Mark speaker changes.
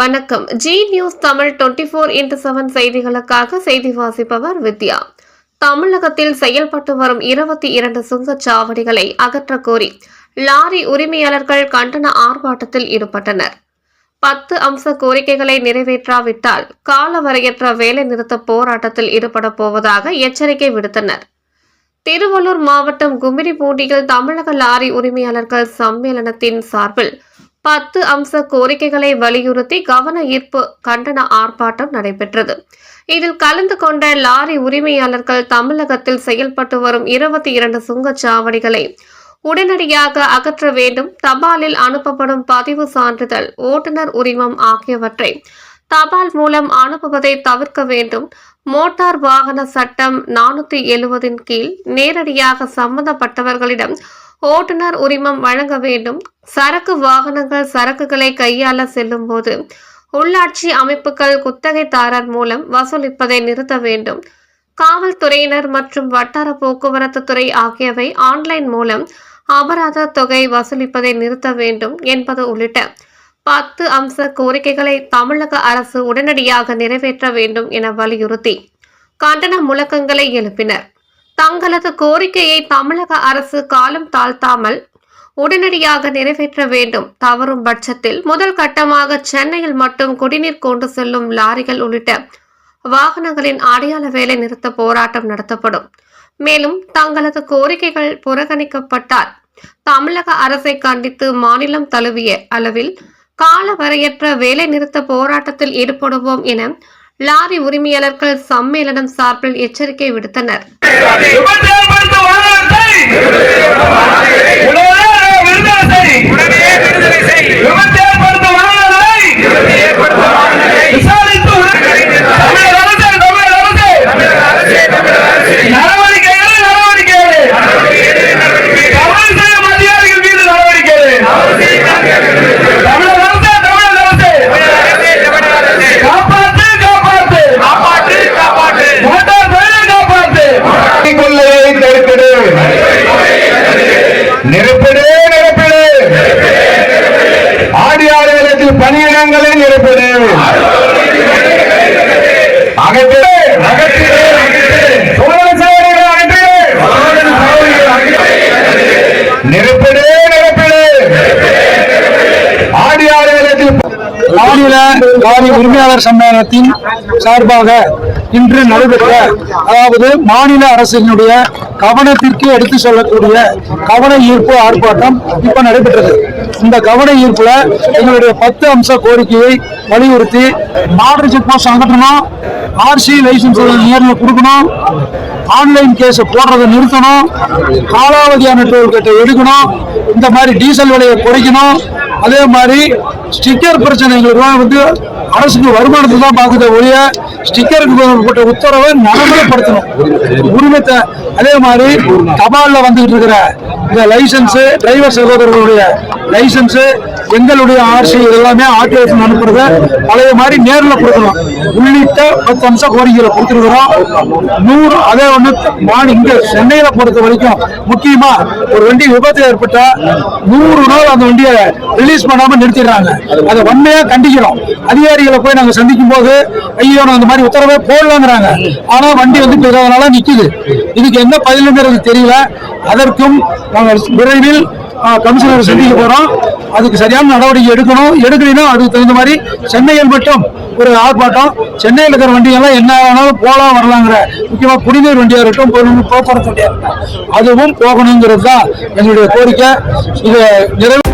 Speaker 1: வணக்கம். Zee News Tamil twenty four into seven செய்திகளுக்காக செய்தி வாசிப்பவர் வித்யா. தமிழகத்தில் செயல்பட்டு வரும் இருபத்தி இரண்டு சுங்கச்சாவடிகளை அகற்றக் கோரி லாரி உரிமையாளர்கள் கண்டன ஆர்ப்பாட்டத்தில் ஈடுபட்டனர். பத்து அம்ச கோரிக்கைகளை நிறைவேற்றாவிட்டால் காலவரையற்ற வேலை நிறுத்த போராட்டத்தில் ஈடுபட போவதாக எச்சரிக்கை விடுத்தனர். திருவள்ளூர் மாவட்டம் கும்மிடிப்பூண்டியில் தமிழக லாரி உரிமையாளர்கள் சம்மேளனத்தின் சார்பில் பத்து அம்ச கோரிக்கைகளை வலியுறுத்தி கவன ஈர்ப்பு கண்டன ஆர்ப்பாட்டம் நடைபெற்றது. இதில் கலந்து கொண்ட லாரி உரிமையாளர்கள் தமிழகத்தில் செயல்பட்டு வரும் இருபத்தி இரண்டு சுங்கச்சாவடிகளை உடனடியாக அகற்ற வேண்டும் தபாலில் அனுப்பப்படும் பதிவு சான்றிதழ் ஓட்டுநர் உரிமம் ஆகியவற்றை தபால் மூலம் அனுப்புவதை தவிர்க்க வேண்டும். மோட்டார் வாகன சட்டம் நானூத்தி எழுவதின் கீழ் நேரடியாக சம்பந்தப்பட்டவர்களிடம் ஓட்டுநர் உரிமம் வழங்க வேண்டும். சரக்கு வாகனங்கள் சரக்குகளை கையாள செல்லும் போது உள்ளாட்சி அமைப்புகள் குத்தகைதாரர் மூலம் வசூலிப்பதை நிறுத்த வேண்டும். காவல்துறையினர் மற்றும் வட்டார போக்குவரத்து துறை ஆகியவை ஆன்லைன் மூலம் அபராத தொகை வசூலிப்பதை நிறுத்த வேண்டும் என்பது உள்ளிட்ட பத்து அம்ச கோரிக்கைகளை தமிழக அரசு உடனடியாக நிறைவேற்ற வேண்டும் என வலியுறுத்தி கண்டன முழக்கங்களை எழுப்பினர். தங்களது கோரிக்கையை தமிழக அரசு காலம் தாழ்த்தாமல் உடனடியாக நிறைவேற்ற வேண்டும். தவறும் பட்சத்தில் முதல் கட்டமாக சென்னையில் மட்டும் குடிநீர் கொண்டு செல்லும் லாரிகள் உள்ளிட்ட வாகனங்களின் அடையாள வேலை நிறுத்த போராட்டம் நடத்தப்படும். மேலும் தங்களது கோரிக்கைகள் புறக்கணிக்கப்பட்டால் தமிழக அரசை கண்டித்து மாநிலம் தழுவிய அளவில் காலவரையற்ற வேலை நிறுத்த போராட்டத்தில் ஈடுபடுவோம் என லாரி உரிமையாளர்கள் சம்மேளனம் சார்பில் எச்சரிக்கை விடுத்தனர்.
Speaker 2: பணியிடங்களை நிரப்பிடு. அகற்றிடு. அகற்றிடு. நிரப்பிடு.
Speaker 3: மாநில லாரி உரிமையாளர் சம்மேளனத்தின் சார்பாக இன்று நடைபெற்ற அதாவது மாநில அரசினுடைய கவனத்திற்கு எடுத்து சொல்லக்கூடிய கவன ஈர்ப்பு ஆர்ப்பாட்டம் இப்ப நடைபெற்றது. இந்த கவன ஈர்ப்புல எங்களுடைய பத்து அம்ச கோரிக்கையை வலியுறுத்தி மாடல் செக் போஸ்ட் அகற்றணும் ஆர்சி லைசன்ஸ் நேரில் கொடுக்கணும் ஆன்லைன் கேஸ் போடுறதை நிறுத்தணும் காலாவதியான டோல்கேட்டை எடுக்கணும் இந்த மாதிரி டீசல் விலையை குறைக்கணும் அதே மாதிரி ஸ்டிக்கர் பிரச்சனைகள் வந்து அரசுக்கு வருமானத்தை தான் பார்க்குது ஒழிய ஸ்டிக்கருக்கு போட்ட உத்தரவை நடைமுறைப்படுத்தணும். உரிமத்தை அதே மாதிரி தபால்ல வந்துகிட்டு இருக்கிற இந்த லைசன்ஸ் டிரைவர் சகோதரர்களுடைய லைசன்ஸ் எங்களுடைய ஆர்சி எல்லாமே ஆட்டோக்கு அனுப்புறத பழைய மாதிரி நேரில் கொடுக்கணும் உள்ளிட்ட பத்து அம்சம் கோரிக்கைகளை கொடுத்துருக்குறோம். நூறு அதே ஒன்று மாநில இங்க சென்னையில பொறுத்த வரைக்கும் முக்கியமா ஒரு வண்டி விபத்து ஏற்பட்டா நூறு நாள் அந்த வண்டியை ரிலீஸ் பண்ணாம நிறுத்திடுறாங்க. அதை வன்மையா கண்டிக்கிறோம். அதிகாரிகளை போய் நாங்க சந்திக்கும் போது ஐயோ அந்த மாதிரி உத்தரவே போடலாங்கிறாங்க. ஆனா வண்டி வந்து பிறகு இதனால நிக்குது. இதுக்கு என்ன பதிலுங்கிறது தெரியல. அதற்கும் நாங்கள் விரைவில் கமிஷனர் சந்திக்க போறோம். அதுக்கு சரியான நடவடிக்கை எடுக்கணும். எடுக்கலைன்னா அதுக்கு தகுந்த மாதிரி சென்னையில் மட்டும் ஒரு ஆர்ப்பாட்டம். சென்னையில் இருக்கிற வண்டியெல்லாம் என்ன வேணாலும் போகலாம் வரலாங்கிற முக்கியமா குடிநீர் வண்டியா இருக்கட்டும் போக்குவரத்து வண்டியா இருக்கட்டும். அதுவும் போகணுங்கிறது தான் எங்களுடைய கோரிக்கை. இதை நிறைவு